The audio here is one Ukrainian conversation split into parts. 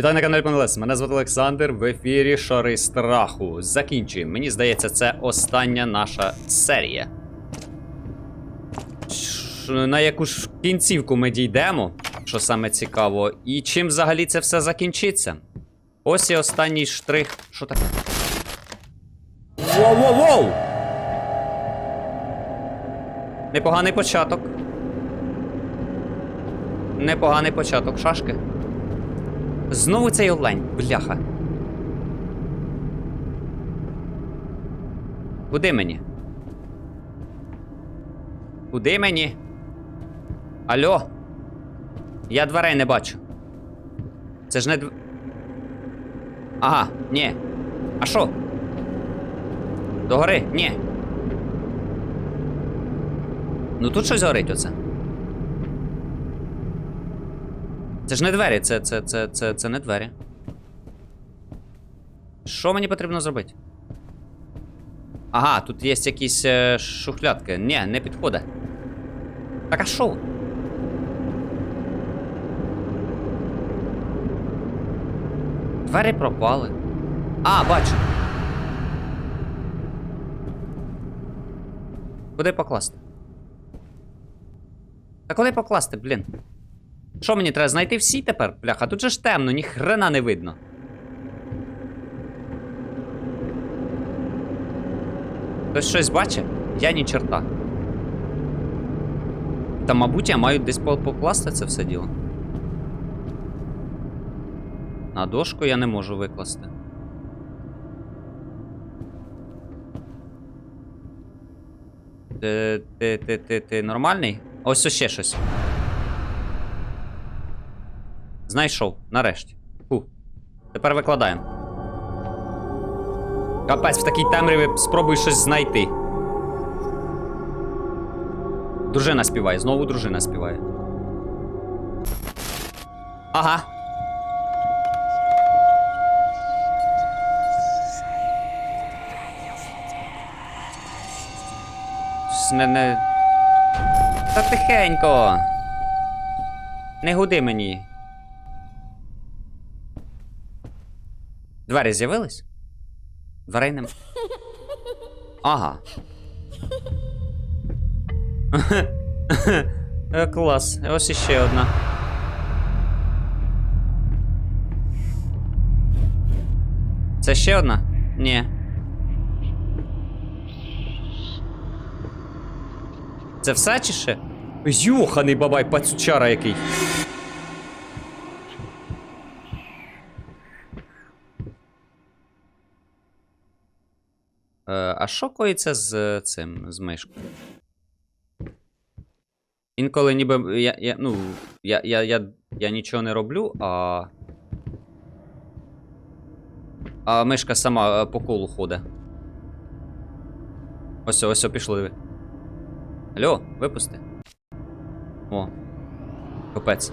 Вітаю на каналі Панелес. Мене звати Олександр. В ефірі Шари Страху. Закінчуємо. Мені здається, це остання наша серія. На яку ж кінцівку ми дійдемо, що саме цікаво, і чим взагалі це все закінчиться. Ось і останній штрих. Що таке? Воу-воу-воу! Непоганий початок. Непоганий початок шашки. Знову цей олень, бляха. Куди мені? Куди мені? Алло? Я дверей не бачу. Це ж не дв... Ага, ні. А що? Догори? Ні. Ну тут щось горить оце. Це ж не двері, це, це, це, це, це не двері. Що мені потрібно зробити? Ага, тут є якісь е, шухлядки. Ні, не підходить. Так а що? Двері пропали. А, бачу. Куди покласти? Та куди покласти, блін? Що мені треба знайти всі тепер? Бляха, тут же ж темно, ні хрена не видно. Хтось щось бачить? Я ні черта. Та, мабуть, я маю десь по- покласти це все діло. На дошку я не можу викласти. Ти, ти, ти, ти, ти нормальний? Ось ще щось. Знайшов, нарешті. Фу. Тепер викладаємо. Капець, в такій темряві спробуй щось знайти. Дружина співає, знову дружина співає. Ага. Не, не... Та тихенько. Не гуди мені. Двері з'явились? Дверей нема. Ага. Е, Клас. Ось іще одна. Це ще одна? Ні. Це все чи ще? Йоханий бабай, пацючара який. А що коїться з е, цим, з мишкою? Інколи ніби. Я, я, ну, я, я, я, я нічого не роблю, а. А мишка сама е, по колу ходить. Ось, ось, пішли. Алло, випусти. О. Капець.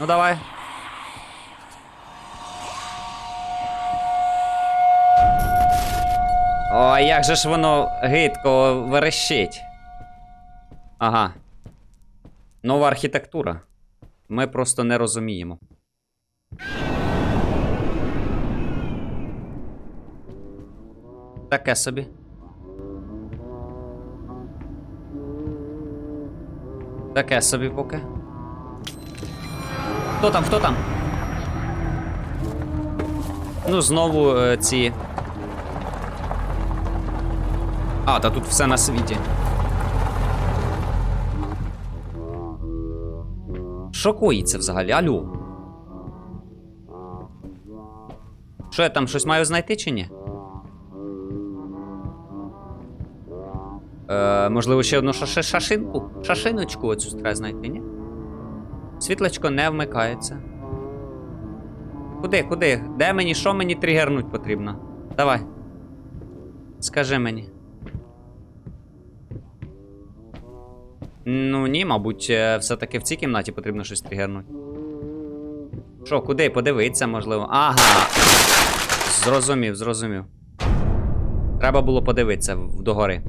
Ну давай. О, як же ж воно гидко верещить. Ага. Нова архітектура. Ми просто не розуміємо. Таке собі. Таке собі поки. Хто там, хто там? Ну, знову е, ці. А, та тут все на світі. Що коїться взагалі? Алло? Що я там щось маю знайти чи ні? Е, можливо, ще одну шаши- шашинку? Шашиночку оцю треба знайти, ні? Світлечко не вмикається. Куди, куди? Де мені, що мені тригернуть потрібно? Давай. Скажи мені. Ну ні, мабуть, е, все-таки в цій кімнаті потрібно щось тригернути. Що, куди? Подивитися, можливо. Ага. Зрозумів, зрозумів. Треба було подивитися догори.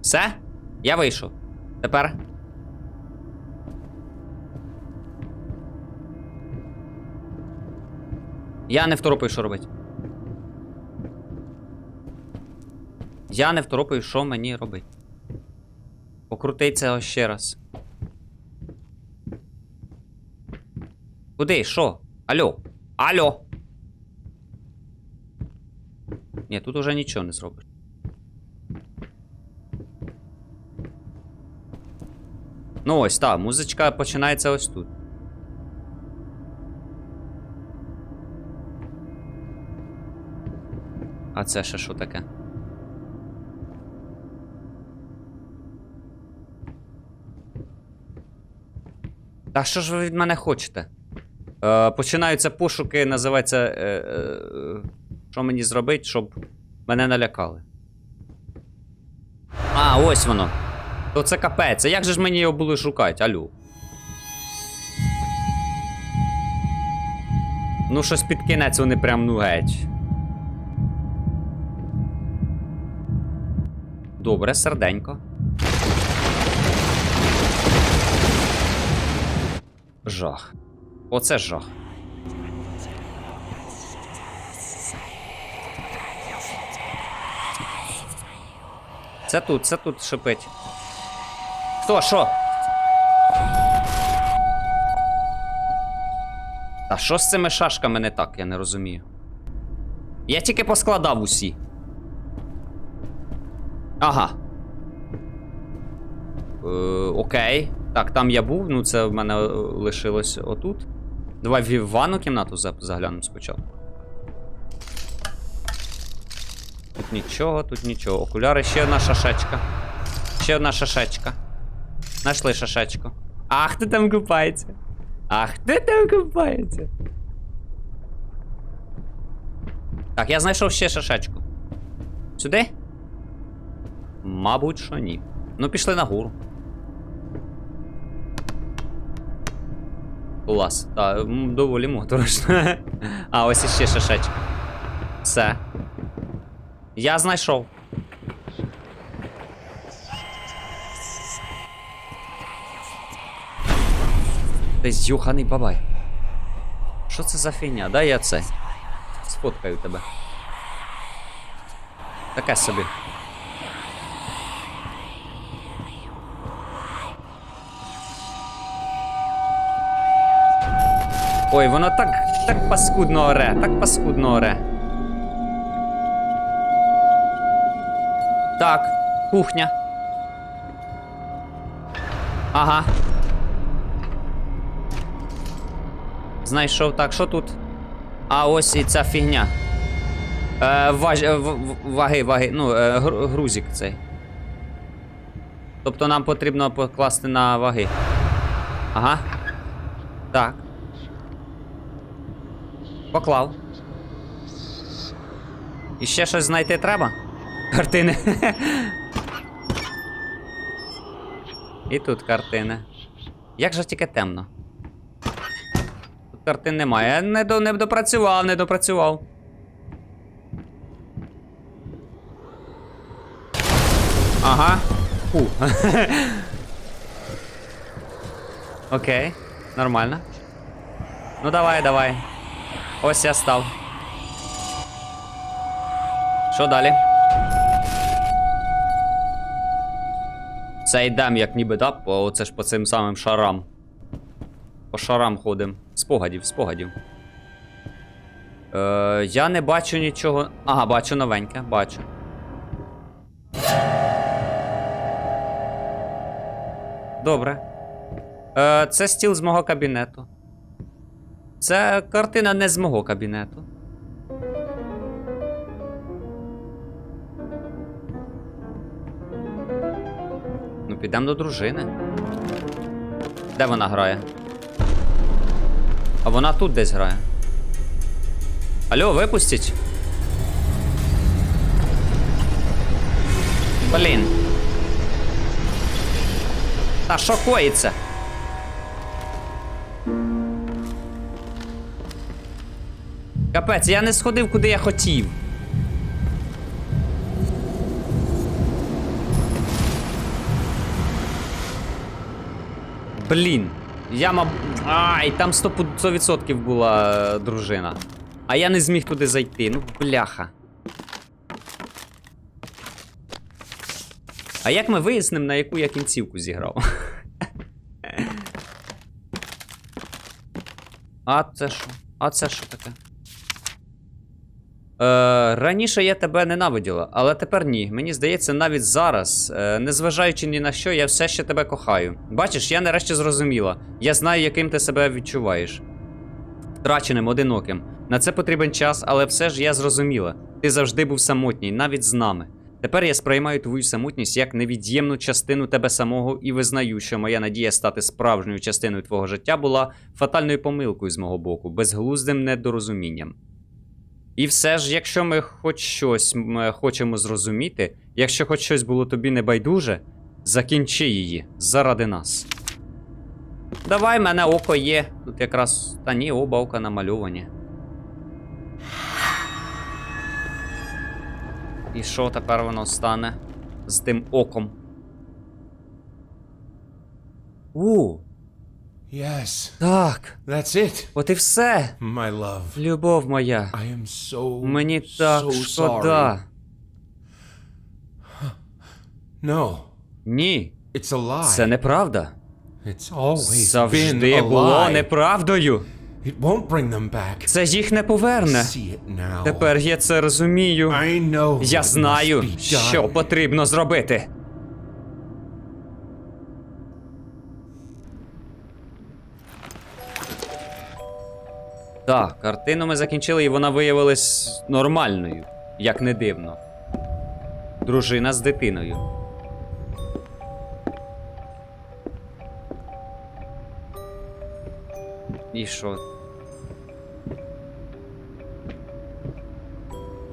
Все? Я вийшов. Тепер. Я не второпив, що робити. Я не второпаю, що мені робить. Покрути це ще раз. Куди? Що? Алло? Алло? Ні, тут уже нічого не зробиш. Ну ось, так, музичка починається ось тут. А це ще що таке? Та що ж ви від мене хочете? Е, починаються пошуки, називається. Е, е, що мені зробити, щоб мене налякали. А, ось воно. То це капець. А як же ж мені його було шукати, алю? Ну, щось під кінець вони прям ну геть. Добре, серденько. Жах. Оце жах. Це тут, це тут шипить. Хто, що? Та що з цими шашками не так, я не розумію. Я тільки поскладав усі. Ага. Е, окей. Так, там я був, ну це в мене е, лишилось отут. Давай в ванну кімнату заглянемо спочатку. Тут нічого, тут нічого. Окуляри, ще одна шашечка. Ще одна шашечка. Знайшли шашечку. Ах, ти там купається. Ах, ти там купається. Так, я знайшов ще шашечку. Сюди? Мабуть, що ні. Ну, пішли нагору. Клас. Так, м, доволі моторошно. А, ось іще шашечка. Все. Я знайшов. Ти зюханий бабай. Що це за фігня? Дай я це. Сфоткаю тебе. Таке собі. Ой, воно так, так паскудно оре, так паскудно оре. Так, кухня. Ага. Знайшов так, що тут? А ось і ця фігня. Е, важ, е, ваги, ваги, ну, е, грузик цей. Тобто нам потрібно покласти на ваги. Ага. Так. Поклав. І ще щось знайти треба? Картини. І тут картини. Як же тільки темно. Тут картин немає. Не, до, не допрацював, не допрацював. Ага. Фу. Окей. Нормально. Ну давай, давай. Ось я став. Що далі? Це йдем, як ніби, да? По, оце ж по цим самим шарам. По шарам ходим. Спогадів, спогадів. Е, я не бачу нічого. Ага, бачу новеньке, бачу. Добре. Е, це стіл з мого кабінету. Це картина не з мого кабінету. Ну, підемо до дружини. Де вона грає? А вона тут десь грає. Алло, випустіть. Блін. Та що коїться? Капець, я не сходив, куди я хотів. Блін. Я маб. Ай, там 100%, 100% була е, дружина. А я не зміг туди зайти. Ну, бляха. А як ми вияснимо, на яку я кінцівку зіграв? А це що? А це що таке? Е, раніше я тебе ненавиділа, але тепер ні. Мені здається, навіть зараз, е, незважаючи ні на що, я все ще тебе кохаю. Бачиш, я нарешті зрозуміла. Я знаю, яким ти себе відчуваєш. Втраченим, одиноким. На це потрібен час, але все ж я зрозуміла. Ти завжди був самотній, навіть з нами. Тепер я сприймаю твою самотність як невід'ємну частину тебе самого і визнаю, що моя надія стати справжньою частиною твого життя була фатальною помилкою з мого боку, безглуздим недорозумінням. І все ж, якщо ми хоч щось м, хочемо зрозуміти, якщо хоч щось було тобі небайдуже, закінчи її заради нас. Давай, мене око є. Тут якраз. Та ні, оба ока намальовані. І що тепер воно стане з тим оком? У, Yes, так. that's it, От і все. my love. Любов моя. I am so Мені так so шкода. No, Ні, it's a lie. це неправда. It's always Завжди been a було lie. неправдою. It won't bring them back. Це їх не поверне. See it now. Тепер я це розумію. I know. Я знаю, must be done. що потрібно зробити. Так, картину ми закінчили, і вона виявилась нормальною, як не дивно. Дружина з дитиною. І що?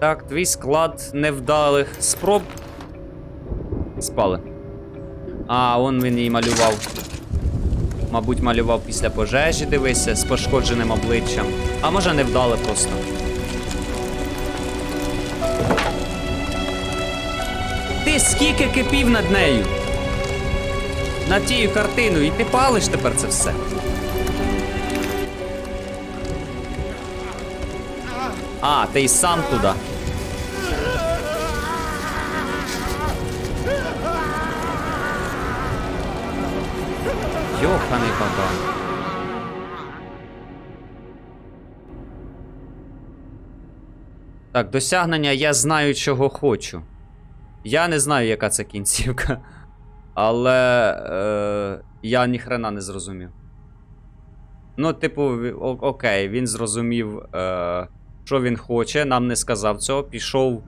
Так, твій склад невдалих спроб. Спали. А, он він її малював. Мабуть, малював після пожежі, дивися, з пошкодженим обличчям. А може не вдали просто. Ти скільки кипів над нею? Над тією картиною, і ти палиш тепер це все. А, ти й сам туди. Йоханий баба. Так, досягнення я знаю, чого хочу. Я не знаю, яка це кінцівка. Але е, я ніхрена не зрозумів. Ну, типу, окей, він зрозумів, е, що він хоче, нам не сказав цього. Пішов.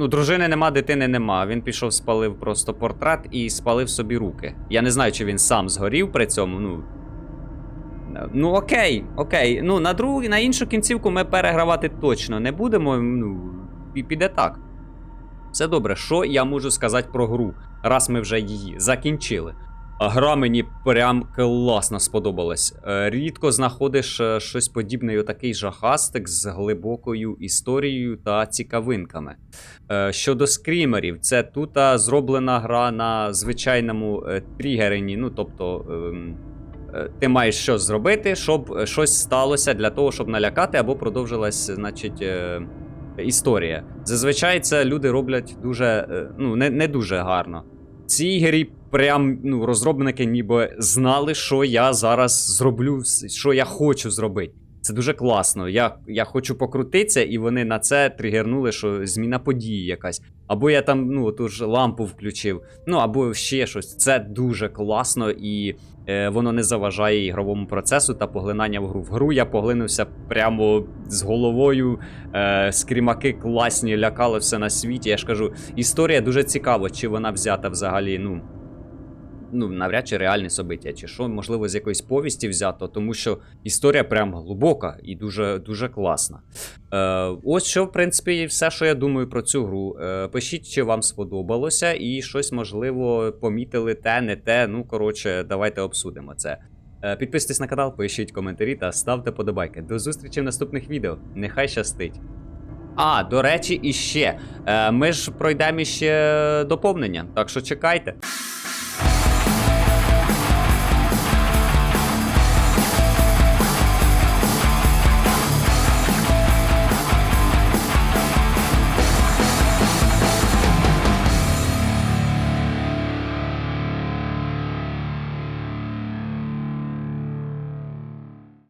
Ну, дружини нема, дитини нема. Він пішов, спалив просто портрет і спалив собі руки. Я не знаю, чи він сам згорів при цьому. Ну. Ну, окей, окей. Ну, на другу, на іншу кінцівку ми перегравати точно не будемо. Ну, піде так. Все добре, що я можу сказати про гру, раз ми вже її закінчили. Гра мені прям класно сподобалась. Е, Рідко знаходиш е, щось подібне, і отакий жахастик з глибокою історією та цікавинками. Е, Щодо скрімерів, це тут зроблена гра на звичайному тригерені. Ну, тобто, ем, ти маєш щось зробити, щоб щось сталося для того, щоб налякати або продовжилась, значить. Історія. Зазвичай це люди роблять дуже, ну, не, не дуже гарно. В цій грі прям ну, розробники ніби знали, що я зараз зроблю, що я хочу зробити. Це дуже класно. Я, я хочу покрутитися, і вони на це тригернули, що зміна події якась. Або я там ну, ту ж лампу включив, ну або ще щось. Це дуже класно і е, воно не заважає ігровому процесу та поглинання в гру. В гру я поглинувся прямо з головою. Е, скрімаки класні, лякали все на світі. Я ж кажу, історія дуже цікава, чи вона взята взагалі, ну. Ну, навряд чи реальне собиття, чи що, можливо, з якоїсь повісті взято, тому що історія прям глибока і дуже дуже класна. Е, ось що, в принципі, все, що я думаю про цю гру. Е, пишіть, чи вам сподобалося, і щось, можливо, помітили те, не те. Ну, коротше, давайте обсудимо це. Е, Підписуйтесь на канал, пишіть коментарі та ставте подобайки. До зустрічі в наступних відео. Нехай щастить. А, до речі, іще. Е, ми ж пройдемо іще доповнення, так що чекайте.